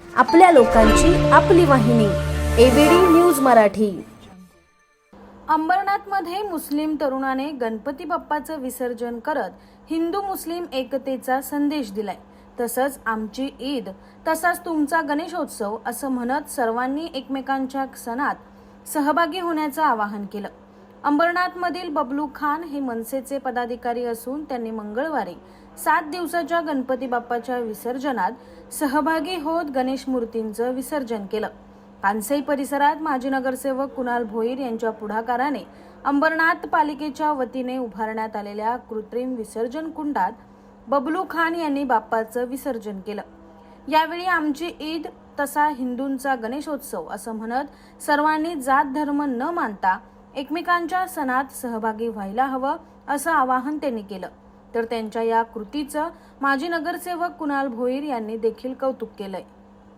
आपल्या लोकांची आपली वाहिनी A B D news Marathi. अंबरनाथमध्ये मुस्लिम तरुणाने गणपती बाप्पाचं विसर्जन करत हिंदू मुस्लिम एकतेचा संदेश दिलाय. तसंच आमची ईद तसाच तुमचा गणेशोत्सव असं म्हणत सर्वांनी एकमेकांच्या सणात सहभागी होण्याचं आवाहन केलं. अंबरनाथमधील बबलू खान हे मनसेचे पदाधिकारी असून त्यांनी मंगळवारी सात दिवसाच्या गणपती बाप्पाच्या विसर्जनात सहभागी होत गणेश मूर्तींचं विसर्जन केलं. कानसई परिसरात माजी नगरसेवक कुणाल भोईर यांच्या पुढाकाराने अंबरनाथ पालिकेच्या वतीने उभारण्यात आलेल्या कृत्रिम विसर्जन कुंडात बबलू खान यांनी बाप्पाचं विसर्जन केलं. यावेळी आमची ईद तसा हिंदूंचा गणेशोत्सव असं म्हणत सर्वांनी जात धर्म न मानता एकमेकांच्या सणात सहभागी व्हायला हवं असं आवाहन त्यांनी केलं. तर त्यांच्या या कृतीचं माजी नगरसेवक कुणाल भोईर यांनी देखील कौतुक केलंय.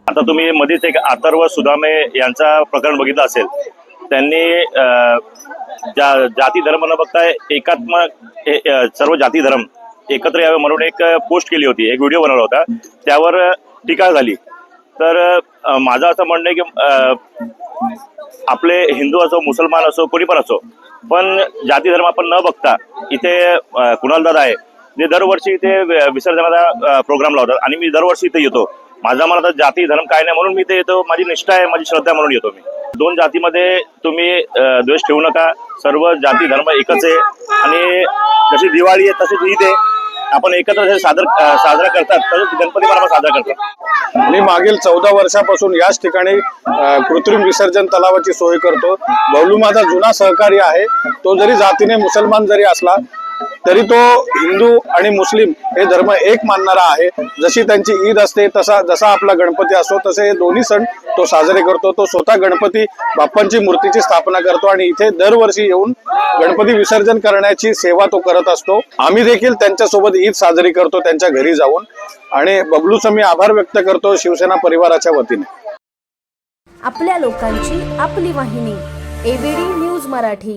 आता तुम्ही मध्येच एक अथर्व सुदामे यांचा प्रकरण बघितलं असेल. त्यांनी अं, जा जाती धर्म न बघता एकात्मक ए- सर्व जाती धर्म एकत्र यावे म्हणून एक पोस्ट केली होती एक व्हिडिओ बनवला होता. त्यावर टीका झाली. तर माझं असं म्हणणं आहे की आपले हिंदू असो मुसलमान असो कोणी पण असो पण जाती धर्म आपण न बघता इथे अं, कुणाल दादा आहे ते दरवर्षी इथे विसर्जनाचा प्रोग्राम लावतात आणि मी दरवर्षी इथे येतो. माझा मला जाती धर्म काय नाही म्हणून मी इथे येतो माझी निष्ठा आहे माझी श्रद्धा म्हणून येतो मी. दोन जातीमध्ये तुम्ही द्वेष ठेवू नका. सर्व जाती धर्म एकच आहे. आणि जशी दिवाळी आहे तशीच ईद आहे. आपण एकत्र सादर साजरा करतात तसंच गणपती पण साजरा करतात. मी मागील चौदा वर्षापासून याच ठिकाणी कृत्रिम विसर्जन तलावाची सोय करतो. बबलू माझा जुना सहकारी आहे. तो जरी जातीने मुसलमान जरी असला तरी तो हिंदू आणि मुस्लिम हे धर्म एक मानणारा आहे. जशी त्यांची ईद असते तसा जसा आपला गणपती असतो तसे हे दोन्ही सण तो साजरे करतो. तो स्वतः गणपती बाप्पांची मूर्तीची स्थापना करतो आणि इथे दरवर्षी येऊन गणपती विसर्जन करण्याची सेवा तो करत असतो. आम्ही देखील त्यांच्यासोबत ईद साजरी करतो त्यांच्या घरी जाऊन. आणि बबलूचा मी आभार व्यक्त करतो शिवसेना परिवाराच्या वतीने. आपल्या लोकांची आपली वाहिनी A B D news Marathi.